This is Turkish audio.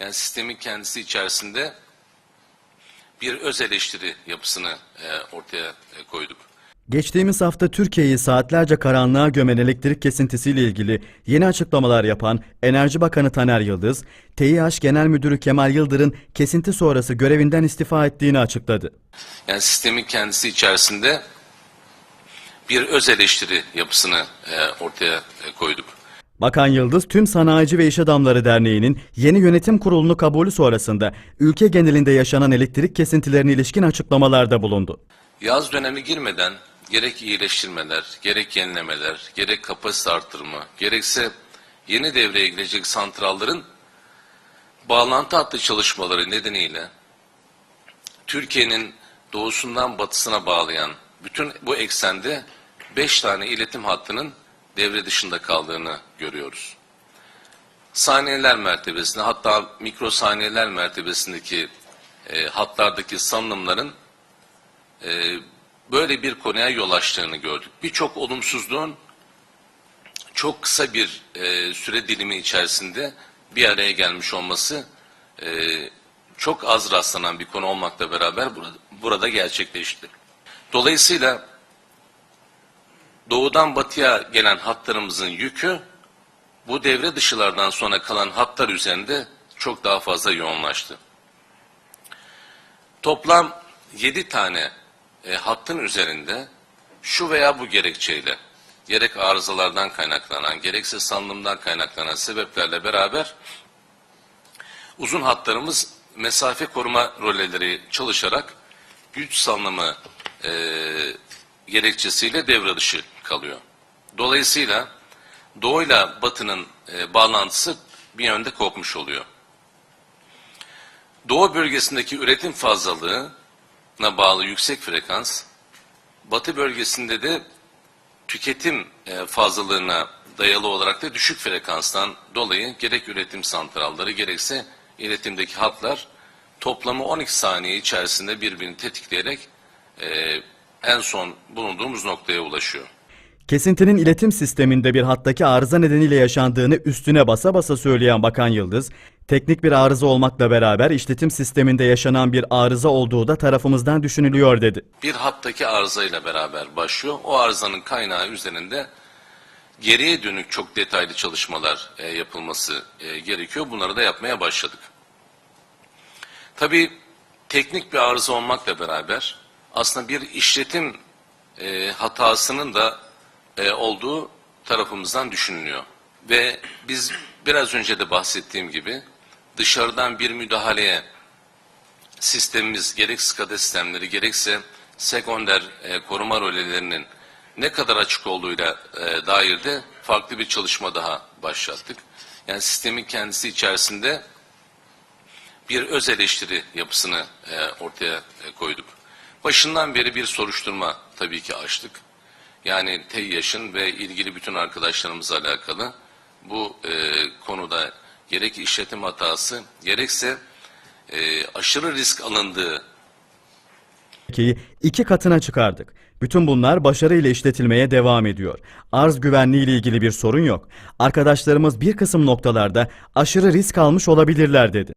Yani sistemin kendisi içerisinde bir öz eleştiri yapısını e, ortaya e, koyduk. Geçtiğimiz hafta Türkiye'yi saatlerce karanlığa gömen elektrik kesintisiyle ilgili yeni açıklamalar yapan Enerji Bakanı Taner Yıldız, TİH Genel Müdürü Kemal Yıldır'ın kesinti sonrası görevinden istifa ettiğini açıkladı. Yani sistemin kendisi içerisinde bir öz eleştiri yapısını e, ortaya e, koyduk. Bakan Yıldız, Tüm Sanayici ve İş Adamları Derneği'nin yeni yönetim kurulunu kabulü sonrasında ülke genelinde yaşanan elektrik kesintilerine ilişkin açıklamalarda bulundu. Yaz dönemi girmeden gerek iyileştirmeler, gerek yenilemeler, gerek kapasite arttırma, gerekse yeni devreye girecek santrallerin bağlantı hattı çalışmaları nedeniyle Türkiye'nin doğusundan batısına bağlayan bütün bu eksende 5 tane iletim hattının devre dışında kaldığını görüyoruz. Saniyeler mertebesinde hatta mikrosaniyeler mertebesindeki e, hatlardaki salınımların e, böyle bir konuya yol açtığını gördük. Birçok olumsuzluğun çok kısa bir e, süre dilimi içerisinde bir araya gelmiş olması e, çok az rastlanan bir konu olmakla beraber burada, burada gerçekleşti. Dolayısıyla doğudan batıya gelen hatlarımızın yükü bu devre dışılardan sonra kalan hatlar üzerinde çok daha fazla yoğunlaştı. Toplam 7 tane e, hattın üzerinde şu veya bu gerekçeyle gerek arızalardan kaynaklanan gerekse salınımdan kaynaklanan sebeplerle beraber uzun hatlarımız mesafe koruma rolleri çalışarak güç salınımı e, gerekçesiyle devre dışı kalıyor. Dolayısıyla doğuyla batının e, bağlantısı bir yönde kopmuş oluyor. Doğu bölgesindeki üretim fazlalığına bağlı yüksek frekans, batı bölgesinde de tüketim e, fazlalığına dayalı olarak da düşük frekanstan dolayı gerek üretim santralları gerekse iletimdeki hatlar toplamı 12 saniye içerisinde birbirini tetikleyerek e, en son bulunduğumuz noktaya ulaşıyor. Kesintinin iletim sisteminde bir hattaki arıza nedeniyle yaşandığını üstüne basa basa söyleyen Bakan Yıldız, teknik bir arıza olmakla beraber işletim sisteminde yaşanan bir arıza olduğu da tarafımızdan düşünülüyor dedi. bir hattaki arızayla beraber başlıyor. O arızanın kaynağı üzerinde geriye dönük çok detaylı çalışmalar e, yapılması e, gerekiyor. Bunları da yapmaya başladık. Tabii teknik bir arıza olmakla beraber aslında bir işletim e, hatasının da e, olduğu tarafımızdan düşünülüyor. Ve biz biraz önce de bahsettiğim gibi dışarıdan bir müdahaleye sistemimiz gerek SCADA sistemleri gerekse sekonder e, koruma rolelerinin ne kadar açık olduğuyla e, dair de farklı bir çalışma daha başlattık. Yani sistemin kendisi içerisinde bir öz eleştiri yapısını e, ortaya e, koyduk. Başından beri bir soruşturma tabii ki açtık. Yani TEİAŞ'ın ve ilgili bütün arkadaşlarımızla alakalı bu e, konuda gerek işletim hatası gerekse e, aşırı risk alındığı Ki iki katına çıkardık. Bütün bunlar başarıyla işletilmeye devam ediyor. Arz güvenliği ile ilgili bir sorun yok. Arkadaşlarımız bir kısım noktalarda aşırı risk almış olabilirler dedi.